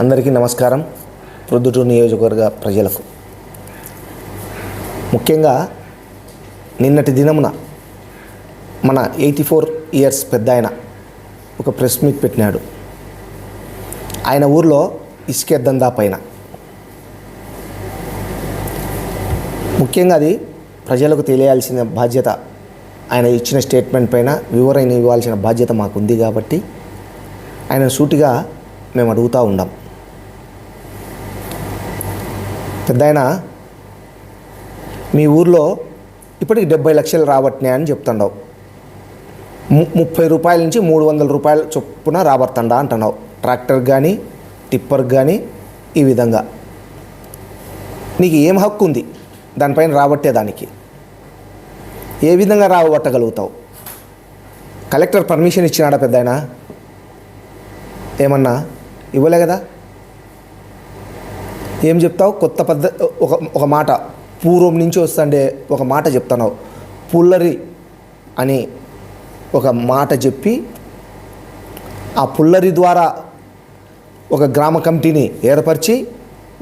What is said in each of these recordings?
అందరికీ నమస్కారం. ప్రొద్దుటూరు నియోజకవర్గ ప్రజలకు. ముఖ్యంగా నిన్నటి దినమున మన ఎయిటీ ఫోర్ ఇయర్స్ పెద్ద ఆయన ఒక ప్రెస్ మీట్ పెట్టినాడు. ఆయన ఊర్లో ఇసుక దందా పైన. ముఖ్యంగా అది ప్రజలకు తెలియాల్సిన బాధ్యత ఆయన ఇచ్చిన స్టేట్మెంట్ పైన వివరణ ఇవ్వాల్సిన బాధ్యత మాకుంది కాబట్టి ఆయన సూటిగా మేము అడుగుతూ ఉండాం. పెద్దాయన మీ ఊర్లో ఇప్పటికి డెబ్బై లక్షలు రాబట్టినాయి అని చెప్తున్నావు ము- ముప్పై రూపాయల నుంచి మూడు వందల రూపాయల చొప్పున రాబడుతుండా అంటున్నావు. ట్రాక్టర్ కానీ టిప్పర్ కానీ ఈ విధంగా. నీకు ఏం హక్కు ఉంది? దానిపైన రాబట్టేదానికి ఏ విధంగా రాబట్టగలుగుతావు? కలెక్టర్ పర్మిషన్ ఇచ్చినాడా పెద్దాయన ఏమన్నా? ఇవ్వలే కదా? ఏం చెప్తావు? కొత్త పద్ధ ఒక ఒక మాట పూర్వం నుంచి వస్తుండే ఒక మాట చెప్తున్నావు. పుల్లరి అని ఒక మాట చెప్పి ఆ పుల్లరి ద్వారా ఒక గ్రామ కమిటీని ఏర్పరిచి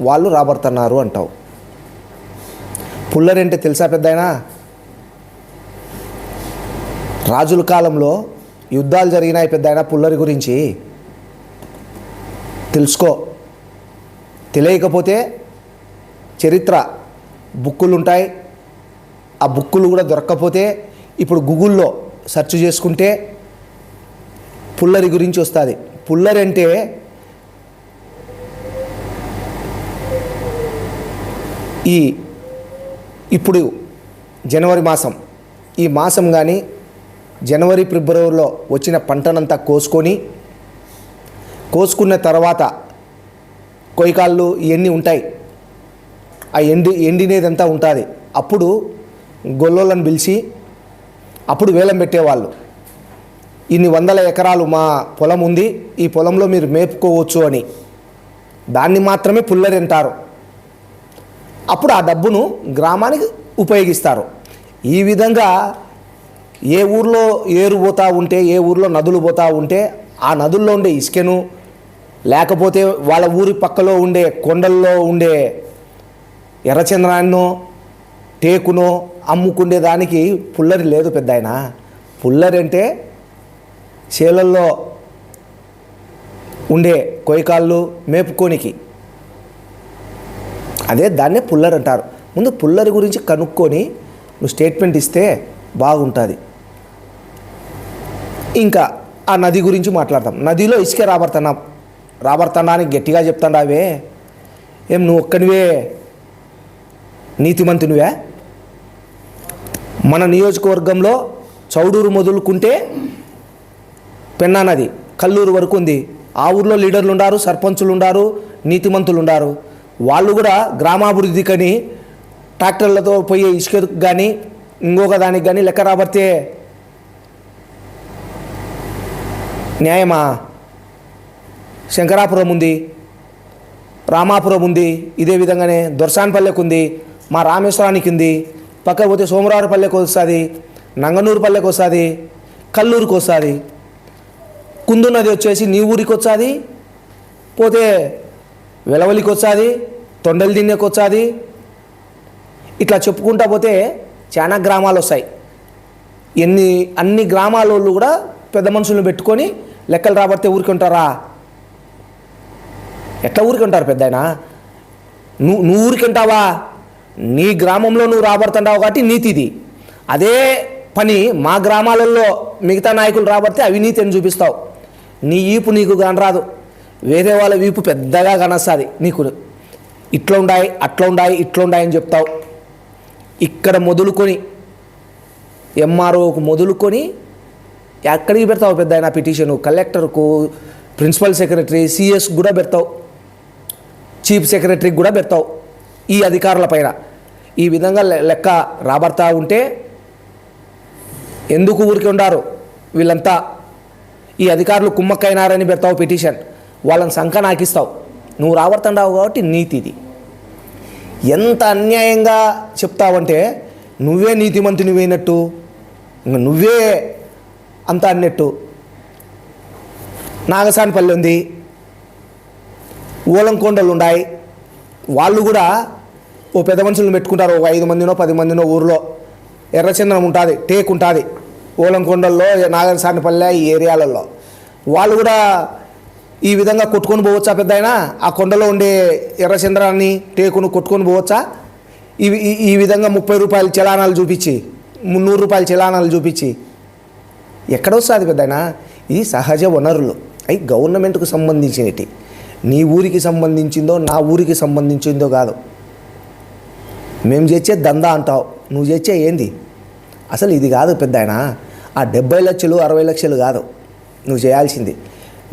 వాళ్ళు రాబడుతున్నారు అంటావు. పుల్లరి అంటే తెలుసా పెద్దయినా? రాజుల కాలంలో యుద్ధాలు జరిగినాయి పెద్దాయన పుల్లరి గురించి. తెలుసుకో. తెలియకపోతే చరిత్ర బుక్కులు ఉంటాయి ఆ బుక్కులు కూడా దొరక్కపోతే ఇప్పుడు గూగుల్లో సెర్చ్ చేసుకుంటే పుల్లరి గురించి వస్తుంది. పుల్లరి అంటే ఈ ఇప్పుడు జనవరి మాసం. ఈ మాసం కానీ జనవరి ఫిబ్రవరిలో వచ్చిన పంటనంతా కోసుకొని కోసుకున్న తర్వాత కొయ్యకాళ్ళు ఇవన్నీ ఉంటాయి. ఆ ఎండి ఎండినేదంతా ఉంటుంది. అప్పుడు గొల్లోళ్ళని పిలిచి అప్పుడు వేలం పెట్టేవాళ్ళు. ఇన్ని వందల ఎకరాలు మా పొలం ఉంది ఈ పొలంలో మీరు మేపుకోవచ్చు అని. దాన్ని మాత్రమే పుల్లరి అంటారు. అప్పుడు ఆ డబ్బును గ్రామానికి ఉపయోగిస్తారు. ఈ విధంగా ఏ ఊర్లో ఏరు పోతూ ఉంటే ఏ ఊర్లో నదులు పోతూ ఉంటే ఆ నదుల్లో ఉండే ఇసుకను లేకపోతే వాళ్ళ ఊరి పక్కలో ఉండే కొండల్లో ఉండే ఎర్రచంద్రాన్నో టేకునో అమ్ముకునే దానికి పుల్లరి లేదు పెద్ద ఆయన పుల్లరి అంటే చేలల్లో ఉండే కొయ్యకాళ్ళు మేపుకోనికి. అదే దాన్నే పుల్లరి అంటారు. ముందు పుల్లరి గురించి కనుక్కొని నువ్వు స్టేట్మెంట్ ఇస్తే బాగుంటుంది. ఇంకా ఆ నది గురించి మాట్లాడతాం నదిలో ఇసుక రాబడుతున్నాం రాబడుతున్నానికి గట్టిగా చెప్తాడావే ఏం నువ్వు ఒక్కనివే? నీతిమంతునివే? మన నియోజకవర్గంలో చౌడూరు మొదలుకుంటే పెన్నా నది కల్లూరు వరకు ఉంది. ఆ ఊర్లో లీడర్లు ఉండారు సర్పంచులు ఉండారు నీతిమంతులు ఉండారు. వాళ్ళు కూడా గ్రామాభివృద్ధికని ట్రాక్టర్లతో పోయే ఇసుక కానీ ఇంకొక దానికి కానీ లెక్క రాబడితే న్యాయమా? శంకరాపురం ఉంది రామాపురం ఉంది ఇదే విధంగానే దొర్సాన్పల్లెకు ఉంది మా రామేశ్వరానికి ఉంది పక్క పోతే సోమవారపల్లెకి వస్తుంది నంగనూరు పల్లెకి వస్తుంది కల్లూరుకు వస్తుంది. కుందు నది వచ్చేసి నీ ఊరికి వచ్చాది పోతే వెలవలికి వచ్చాది తొండలు దిన్నెకి వచ్చాది ఇట్లా చెప్పుకుంటా పోతే చాలా గ్రామాలు వస్తాయి. ఎన్ని అన్ని గ్రామాల వాళ్ళు కూడా పెద్ద మనుషులను పెట్టుకొని లెక్కలు రాబడితే ఊరికి ఉంటారా ఎట్లా ఊరికి ఉంటారు పెద్ద ఆయన నువ్వు నువ్వు ఊరికి ఉంటావా నీ గ్రామంలో నువ్వు రాబడుతుంటావు కాబట్టి నీతిది అదే పని మా గ్రామాలలో మిగతా నాయకులు రాబడితే అవినీతి అని చూపిస్తావు. నీ ఈపు నీకు కనరాదు. వేరే వాళ్ళ వీపు పెద్దగా కనస్తుంది నీకు. ఇట్లా ఉండాయి అట్లా ఉండాయి ఇట్లా ఉండాయి అని చెప్తావు. ఇక్కడ మొదలుకొని ఎంఆర్ఓకు మొదలుకొని ఎక్కడికి పెడతావు పెద్ద ఆయన పిటిషను కలెక్టర్కు ప్రిన్సిపల్ సెక్రటరీ సిఎస్ కూడా పెడతావు. చీఫ్ సెక్రటరీకి కూడా పెడతావు ఈ అధికారుల పైన. ఈ విధంగా లెక్క రాబడతా ఉంటే ఎందుకు ఊరికి ఉండారు? వీళ్ళంతా ఈ అధికారులు కుమ్మక్కైనారని పెడతావు పిటిషన్. వాళ్ళని సంఖ నాకిస్తావు. నువ్వు రాబడుతుండవు కాబట్టి నీతిది ఎంత అన్యాయంగా చెప్తావంటే నువ్వే నీతిమంతునివైనట్టు ఇంక నువ్వే అంత అన్నట్టు. నాగసానిపల్లి ఉంది. ఓలం కొండలు ఉన్నాయి వాళ్ళు కూడా ఓ పెద్ద మనుషులను పెట్టుకుంటారు. ఒక ఐదు మందినో పది మందినో ఊరిలో. ఎర్రచందనం ఉంటుంది టేక్ ఉంటుంది ఓలం కొండల్లో నాగరసానిపల్లె ఈ ఏరియాలలో. వాళ్ళు కూడా ఈ విధంగా కొట్టుకొని పోవచ్చా పెద్ద ఆ కొండలో ఉండే ఎర్రచంద్రాన్ని టేకును కొట్టుకొని పోవచ్చా? ఇవి ఈ- ఈ విధంగా ముప్పై రూపాయల చలానాలు చూపించి మున్నూరు రూపాయల చలానాలు చూపించి. ఎక్కడొస్తుంది పెద్దయినా? ఇది సహజ వనరులు. అవి గవర్నమెంట్కు సంబంధించినవి నీ ఊరికి సంబంధించిందో నా ఊరికి సంబంధించిందో కాదు. మేము చేసే దందా అంటావు. నువ్వు చేసే ఏంది? అసలు ఇది కాదు పెద్ద ఆ డెబ్బై లక్షలు అరవై లక్షలు కాదు. నువ్వు చేయాల్సింది.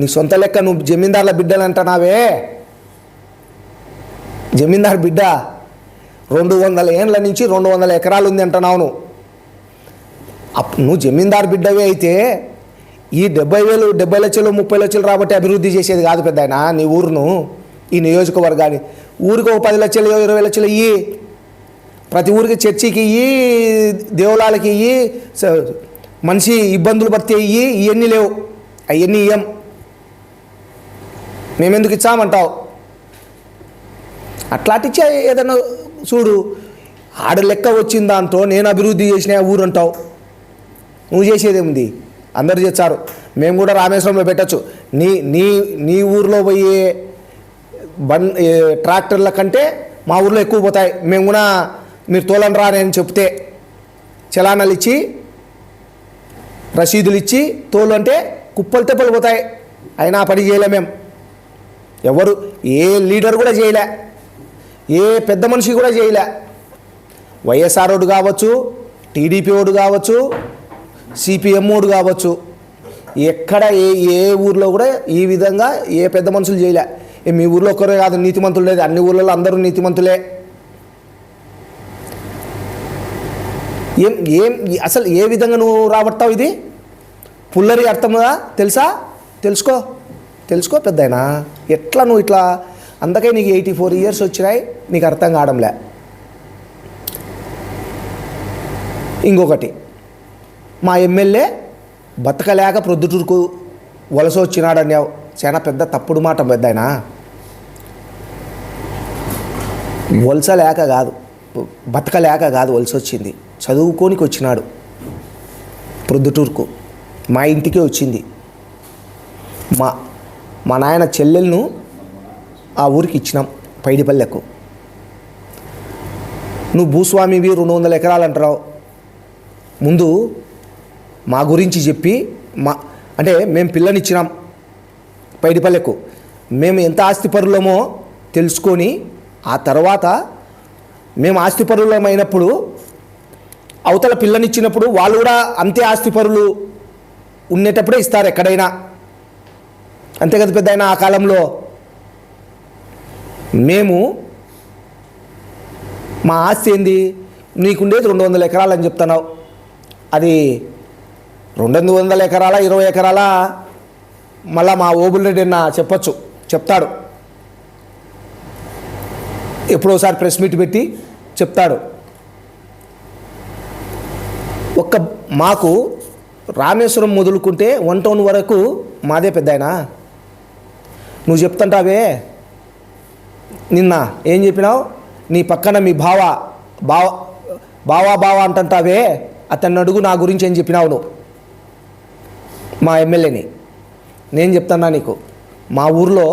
నీ సొంత లెక్క నువ్వు జమీందార్ల బిడ్డలు అంటున్నావే. జమీందార్ బిడ్డ రెండు వందల ఏండ్ల నుంచి రెండు వందల ఎకరాలు ఉంది అంటున్నావు నువ్వు. నువ్వు జమీందార్ బిడ్డవే అయితే ఈ డెబ్బై వేలు డెబ్బై లక్షలు ముప్పై లక్షలు రాబట్టి అభివృద్ధి చేసేది కాదు పెద్ద నీ ఊరును ఈ నియోజకవర్గాన్ని. ఊరికి ఒక పది లక్షలు ఇరవై లక్షలు ఇయ్యి. ప్రతి ఊరికి చర్చికి ఇయ్యి దేవాలయాలకి ఇయ్యి మనిషి ఇబ్బందులు పడితే ఇయ్యి ఇవన్నీ లేవు. అవన్నీ ఇయ్యం. మేమెందుకు ఇచ్చామంటావు? అట్లాంటిచ్చే ఏదన్నా చూడు ఆడ లెక్క వచ్చిన దాంతో నేను అభివృద్ధి చేసిన ఊరు అంటావు నువ్వు చేసేదేముంది ఉంది అందరు చేస్తారు. మేము కూడా రామేశ్వరంలో పెట్టచ్చు. నీ నీ నీ ఊర్లో పోయే బన్ ట్రాక్టర్ల కంటే మా ఊర్లో ఎక్కువ పోతాయి. మేము కూడా మీరు తోలని రా అని చెప్తే. చలానాలు ఇచ్చి రసీదులు ఇచ్చి తోలు అంటే కుప్పలు తెప్పలు పోతాయి. అయినా పని చేయలే మేము. ఎవరు ఏ లీడర్ కూడా చేయలే. ఏ పెద్ద మనిషి కూడా చేయలే. వైఎస్ఆర్ ఓడు కావచ్చు టీడీపీ ఓడు కావచ్చు సిపిఎం ఓడు కావచ్చు. ఎక్కడ ఏ ఏ ఊర్లో కూడా ఈ విధంగా ఏ పెద్ద మనుషులు చేయలే. ఏ మీ ఊర్లో ఒక్కరే కాదు నీతిమంతులు లేదు. అన్ని ఊర్లలో అందరూ నీతిమంతులే. ఏం ఏం అసలు ఏ విధంగా నువ్వు రాబడతావు ఇది? పుల్లరి అర్థముగా తెలుసా? తెలుసుకో. తెలుసుకో పెద్దయినా. ఎట్లా నువ్వు ఇట్లా? అందుకే నీకు ఎయిటీ ఫోర్ ఇయర్స్ వచ్చినాయి నీకు అర్థం కావడంలే. ఇంకొకటి. మా ఎమ్మెల్యే బతకలేక ప్రొద్దుటూరుకు వలస వచ్చినాడని చాలా పెద్ద తప్పుడు మాట పెద్ద ఆయన. వలస లేక కాదు బతకలేక కాదు వలస వచ్చింది. చదువుకోనికి వచ్చినాడు ప్రొద్దుటూరుకు. మా ఇంటికే వచ్చింది. మా మా నాయన చెల్లెలను ఆ ఊరికి ఇచ్చినాం పైడిపల్లెకు. నువ్వు భూస్వామివి రెండు వందల ఎకరాలు అంటున్నావు. ముందు మా గురించి చెప్పి మా అంటే మేము పిల్లనిచ్చినాం పైడిపల్లెకు. మేము ఎంత ఆస్తిపరులమో తెలుసుకొని ఆ తర్వాత మేము ఆస్తిపరులమైనప్పుడు అవతల పిల్లనిచ్చినప్పుడు వాళ్ళు కూడా అంతే ఆస్తిపరులు ఉండేటప్పుడే ఇస్తారు ఎక్కడైనా. అంతే కదా పెద్ద ఆ కాలంలో. మేము మా ఆస్తి ఏంది? నీకుండేది రెండు వందల ఎకరాలు అని చెప్తున్నావు. అది రెండు వందల ఎకరాల ఇరవై ఎకరాల మళ్ళా మా ఓబుల్ నిన్న అన్న చెప్పొచ్చు చెప్తాడు. ఎప్పుడోసారి ప్రెస్ మీట్ పెట్టి చెప్తాడు. ఒక్క మాకు రామేశ్వరం మొదలుకుంటే వన్ టౌన్ వరకు మాదే పెద్దాయనా? నువ్వు చెప్తుంటావే. నిన్న ఏం చెప్పినావు? నీ పక్కన మీ బావ బావ బావా బావా అంటుంటావే. అతన్ని అడుగు నా గురించి ఏం చెప్పినావు నువ్వు? మా ఎమ్మెల్యేని. నేను చెప్తున్నా నీకు. మా ఊర్లో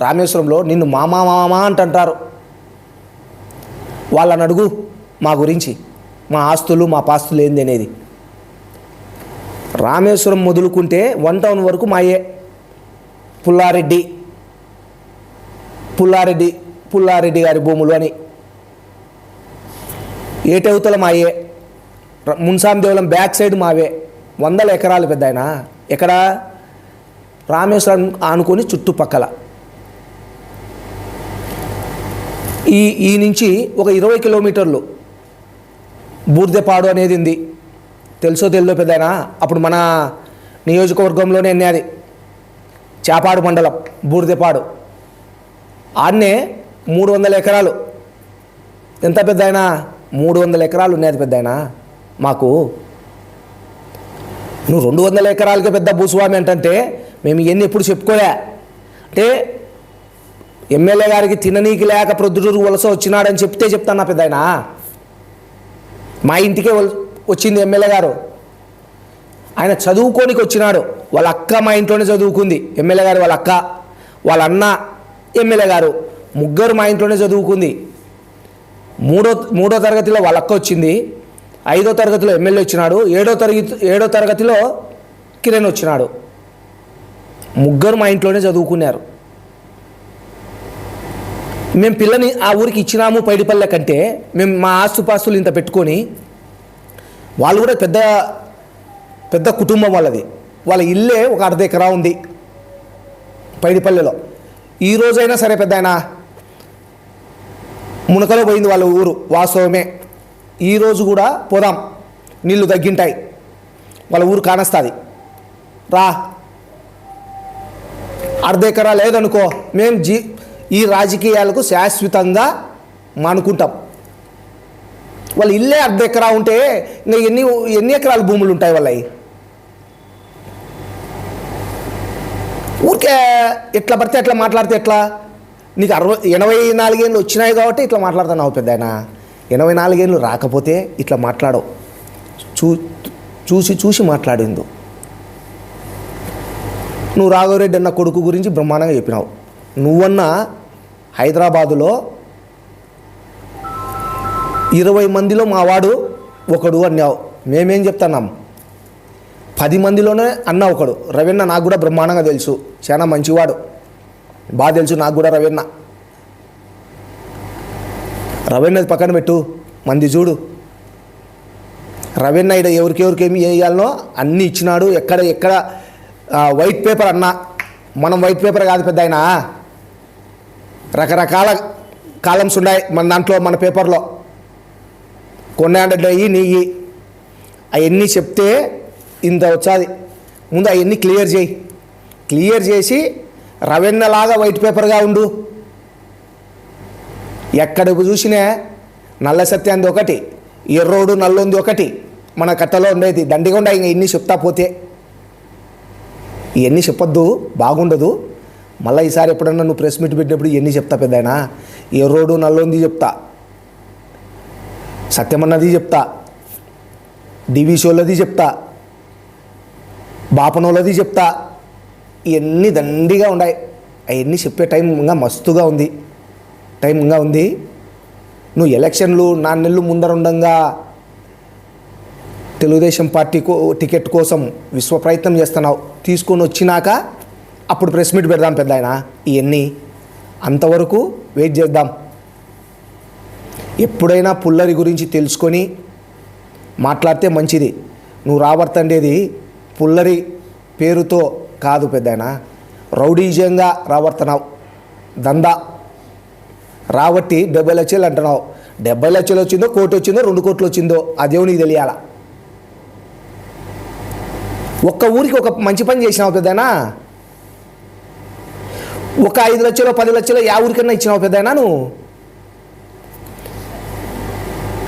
రామేశ్వరంలో నిన్ను మామా మామా అంటారు వాళ్ళని అడుగు మా గురించి. మా ఆస్తులు మా పాస్తులు ఏంది అనేది. రామేశ్వరం మొదలుకుంటే వన్ టౌన్ వరకు మాయే పుల్లారెడ్డి. పుల్లారెడ్డి పుల్లారెడ్డి గారి భూములు అని. ఏటవుతల మాయే మున్సాం దేవులం బ్యాక్ సైడ్ మావే. వందల ఎకరాలు పెద్ద ఆయన ఎక్కడ? రామేశ్వరం ఆనుకొని చుట్టుపక్కల. ఈ ఈ నుంచి ఒక ఇరవై కిలోమీటర్లు. బూర్దెపాడు అనేది ఉంది. తెలుసో తెలియదో పెద్దనా అప్పుడు మన నియోజకవర్గంలోనే అది. చేపాడు మండలం బూర్దెపాడు. ఆడనే మూడు వందల ఎకరాలు. ఎంత పెద్ద అయినా మూడు వందల ఎకరాలు ఉన్నది పెద్ద అయినా మాకు నువ్వు రెండు వందల ఎకరాలకే పెద్ద భూస్వామి అంటే మేము ఇవన్నీ ఎప్పుడు చెప్పుకోలే. అంటే ఎమ్మెల్యే గారికి తిననీకి లేక ప్రొద్దుటూరు వలస వచ్చినాడని చెప్తే చెప్తాను నా పెద్ద మా ఇంటికే వచ్చింది ఎమ్మెల్యే గారు. ఆయన చదువుకోనికి వచ్చినాడు. వాళ్ళ అక్క మా ఇంట్లోనే చదువుకుంది. ఎమ్మెల్యే గారు వాళ్ళ అక్క వాళ్ళ అన్న ఎమ్మెల్యే గారు. ముగ్గురు మా ఇంట్లోనే చదువుకుంది. మూడో మూడో తరగతిలో వాళ్ళ అక్క వచ్చింది. ఐదో తరగతిలో ఎమ్మెల్యే వచ్చినాడు. ఏడో తరగతి ఏడో తరగతిలో కిరణ్ వచ్చినాడు. ముగ్గురు మా ఇంట్లోనే చదువుకున్నారు. మేము పిల్లని ఆ ఊరికి ఇచ్చినాము పైడిపల్లె కంటే మేము మా ఆస్తుపాస్తులు ఇంత పెట్టుకొని వాళ్ళు కూడా పెద్ద పెద్ద కుటుంబం వాళ్ళది. వాళ్ళ ఇల్లే ఒక అర్ధ ఎకరా ఉంది పైడిపల్లెలో. ఈ రోజైనా సరే పెద్ద ఆయన మునకలో పోయింది వాళ్ళ ఊరు వాస్తవమే. ఈరోజు కూడా పోదాం. నీళ్ళు తగ్గింటాయి. వాళ్ళ ఊరు కానస్తుంది. రా. అర్ధ ఎకరా లేదనుకో మేము జీ ఈ రాజకీయాలకు శాశ్వతంగా మానుకుంటాం. వాళ్ళ ఇల్లే అర్ధ ఎకరా ఉంటే ఇంకా ఎన్ని ఎన్ని ఎకరాల భూములు ఉంటాయి వాళ్ళవి ఊరికే ఎట్లా పడితే ఎట్లా మాట్లాడితే ఎట్లా? నీకు అరవై ఎనభై నాలుగేళ్ళు వచ్చినాయి కాబట్టి ఇట్లా మాట్లాడుతున్నావు పెద్ద ఎనభై నాలుగేళ్ళు రాకపోతే ఇట్లా మాట్లాడవు. చూ చూసి చూసి మాట్లాడిందు నువ్వు రాఘవరెడ్డి అన్న కొడుకు గురించి బ్రహ్మాండంగా చెప్పినావు. నువ్వన్న హైదరాబాదులో ఇరవై మందిలో మా వాడు ఒకడు అన్నావు. మేమేం చెప్తున్నాం? పది మందిలోనే అన్న ఒకడు. రవీణ నాకు కూడా బ్రహ్మాండంగా తెలుసు. చాలా మంచివాడు. బాగా తెలుసు నాకు కూడా రవీణ. రవీణది పక్కన పెట్టు. మంది చూడు. రవీణ ఇక్కడ ఎవరికి ఎవరికి ఏమి వేయాలనో అన్నీ ఇచ్చినాడు. ఎక్కడ ఎక్కడ వైట్ పేపర్ అన్నా. మనం వైట్ పేపర్ కాదు పెద్ద ఆయన. రకరకాల కాలమ్స్ ఉన్నాయి మన దాంట్లో మన పేపర్లో కొన్ని హండ్రెడ్ అయ్యి నెయ్యి అవన్నీ చెప్తే ఇంత వచ్చాది. ముందు అవన్నీ క్లియర్ చేయి. క్లియర్ చేసి రవెన్నలాగా వైట్ పేపర్గా ఉండు. ఎక్కడికి చూసినా నల్ల సత్యాంది ఒకటి ఎర్రోడు నల్లుంది ఒకటి. మన కట్టలో ఉండేది దండిగా ఉండే ఇంక ఇన్ని చెప్తా పోతే. ఇవన్నీ చెప్పొద్దు బాగుండదు. మళ్ళీ ఈసారి ఎప్పుడన్నా నువ్వు ప్రెస్ మీట్ పెట్టినప్పుడు ఇవన్నీ చెప్తా పెద్దనా ఎర్రోడు నల్లుంది చెప్తా. సత్యమన్నది చెప్తా. డివిషోలది చెప్తా. బాపనోళ్ళది చెప్తా. ఇవన్నీ దండిగా ఉన్నాయి అవన్నీ చెప్పే టైం ఇంకా మస్తుగా ఉంది. టైం ఇంకా ఉంది. నువ్వు ఎలక్షన్లు నాలుగు నెలలు ముందర ఉండంగా. తెలుగుదేశం పార్టీ కో టికెట్ కోసం విశ్వ ప్రయత్నం చేస్తున్నావు. తీసుకొని వచ్చినాక అప్పుడు ప్రెస్ మీట్ పెడదాం పెద్ద ఆయన ఇవన్నీ అంతవరకు వెయిట్ చేద్దాం. ఎప్పుడైనా పుల్లరి గురించి తెలుసుకొని మాట్లాడితే మంచిది. నువ్వు రావర్తండేది పుల్లరి పేరుతో కాదు పెద్దాయన. రౌడీజంగా రాబడుతున్నావు. దందా. రాబట్టి డెబ్బై లక్షలు అంటున్నావు. డెబ్బై లక్షలు వచ్చిందో కోటి వచ్చిందో రెండు కోట్లు వచ్చిందో ఆ నీకు తెలియాల? ఒక్క ఊరికి ఒక మంచి పని చేసినావు పెద్దనా? ఒక ఐదు లక్షలు పది లక్షలు యా ఊరికన్నా ఇచ్చినావు పెద్దనా నువ్వు?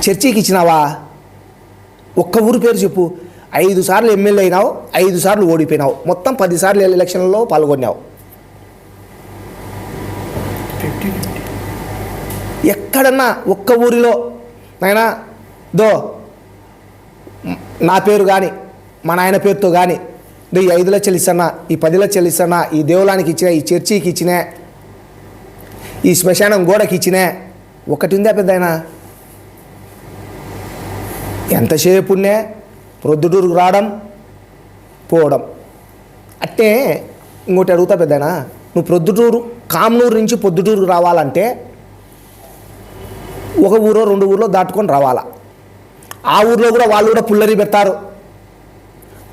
చర్చికి ఇచ్చినావా? ఒక్క ఊరి పేరు చెప్పు. ఐదు సార్లు ఎమ్మెల్యే అయినావు ఐదు సార్లు ఓడిపోయినావు. మొత్తం పది సార్లు పాల్గొన్నావు. ఎక్కడన్నా ఒక్క ఊరిలో నాయనా దో నా పేరు కానీ మా నాయన పేరుతో కానీ దో ఈ ఐదులో లక్షలు ఈ పదిలో లక్షలు ఈ దేవులానికి ఇచ్చిన ఈ చర్చికి ఇచ్చినా ఈ శ్మశానం గోడకి ఇచ్చినా ఒకటి ఉందా పెద్ద ఎంతసేపునే ప్రొద్దుటూరుకు రావడం పోవడం. అట్టే ఇంకోటి అడుగుతా పెద్దనా నువ్వు ప్రొద్దుటూరు కామ్నూరు నుంచి పొద్దుటూరుకు రావాలంటే ఒక ఊరో రెండు ఊర్లో దాటుకొని రావాలా? ఆ ఊర్లో కూడా వాళ్ళు కూడా పుల్లరి పెడతారు.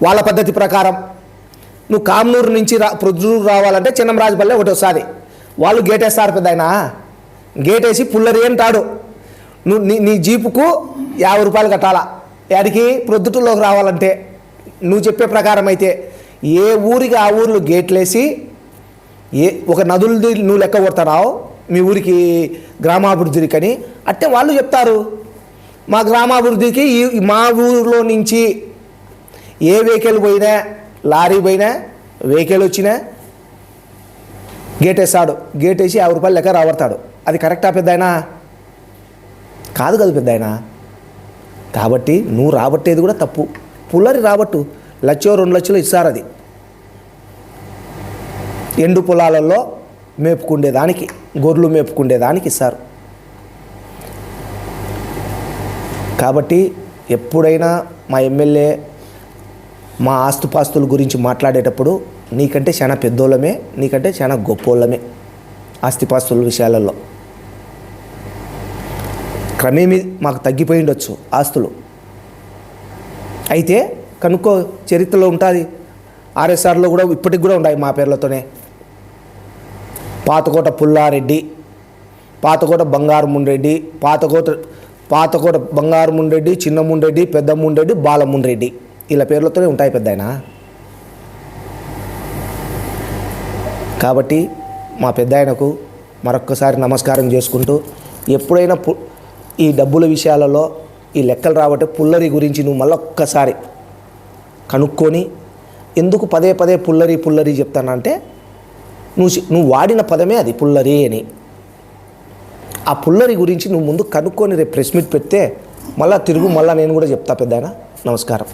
వాళ్ళ పద్ధతి ప్రకారం. నువ్వు కామ్నూరు నుంచి రా ప్రొద్దురు రావాలంటే చిన్నంరాజుపల్లె ఒకటి వస్తుంది వాళ్ళు గేట్ వేస్తారు పెద్ద ఆయన గేట్ వేసి పుల్లరి అంటాడు. నువ్వు నీ నీ జీపుకు యాభై రూపాయలు కట్టాలా? యాడికి? ప్రొద్దుటూరులోకి రావాలంటే. నువ్వు చెప్పే ప్రకారం అయితే ఏ ఊరికి ఆ ఊర్లో గేట్లేసి ఏ ఒక నదులది నువ్వు లెక్క కొడుతున్నావు మీ ఊరికి గ్రామాభివృద్ధికి అని అంటే వాళ్ళు చెప్తారు. మా గ్రామాభివృద్ధికి ఈ మా ఊరిలో నుంచి ఏ వెహికల్ పోయినా లారీ పోయినా వెహికల్ వచ్చినా గేట్ వేస్తాడు గేట్ వేసి యాభై రూపాయలు లెక్క రాబడతాడు. అది కరెక్టా పెద్ద ఆయన కాదు కదా పెద్ద ఆయన కాబట్టి నువ్వు రాబట్టేది కూడా తప్పు. పుల్లరి రాబట్టు. లక్షో రెండు లక్షలు ఇస్తారు అది. ఎండు పొలాలలో మేపుకుండేదానికి గొర్రెలు మేపుకుండేదానికి ఇస్తారు. కాబట్టి ఎప్పుడైనా మా ఎమ్మెల్యే మా ఆస్తుపాస్తుల గురించి మాట్లాడేటప్పుడు నీకంటే చాలా పెద్దోళ్ళమే నీకంటే చాలా గొప్పోళ్ళమే ఆస్తిపాస్తుల విషయాలలో. క్రమేమీ మాకు తగ్గిపోయి ఉండొచ్చు ఆస్తులు. అయితే కనుక్కో చరిత్రలో ఉంటుంది. ఆర్ఎస్ఆర్లో కూడా ఇప్పటికి కూడా ఉన్నాయి మా పేర్లతోనే. పాతకోట పుల్లారెడ్డి పాతకోట బంగారముండ్రెడ్డి పాతకోట పాతకోట బంగారముండ్రెడ్డి చిన్నముండ్రెడ్డి పెద్దముండ్రెడ్డి బాలముండ్రెడ్డి ఇలా పేర్లతోనే ఉంటాయి పెద్ద ఆయన కాబట్టి మా పెద్ద ఆయనకు మరొక్కసారి నమస్కారం చేసుకుంటూ ఎప్పుడైనా పు ఈ డబ్బుల విషయాలలో ఈ లెక్కలు రాబట్టి పుల్లరి గురించి నువ్వు మళ్ళొక్కసారి కనుక్కొని ఎందుకు పదే పదే పుల్లరి పుల్లరి చెప్తానంటే నువ్వు నువ్వు వాడిన పదమే అది పుల్లరి అని. ఆ పుల్లరి గురించి నువ్వు ముందు కనుక్కొని రేపు ప్రెస్ మీట్ పెడితే మళ్ళీ తిరుగు మళ్ళీ నేను కూడా చెప్తా పెద్దాయన? నమస్కారం.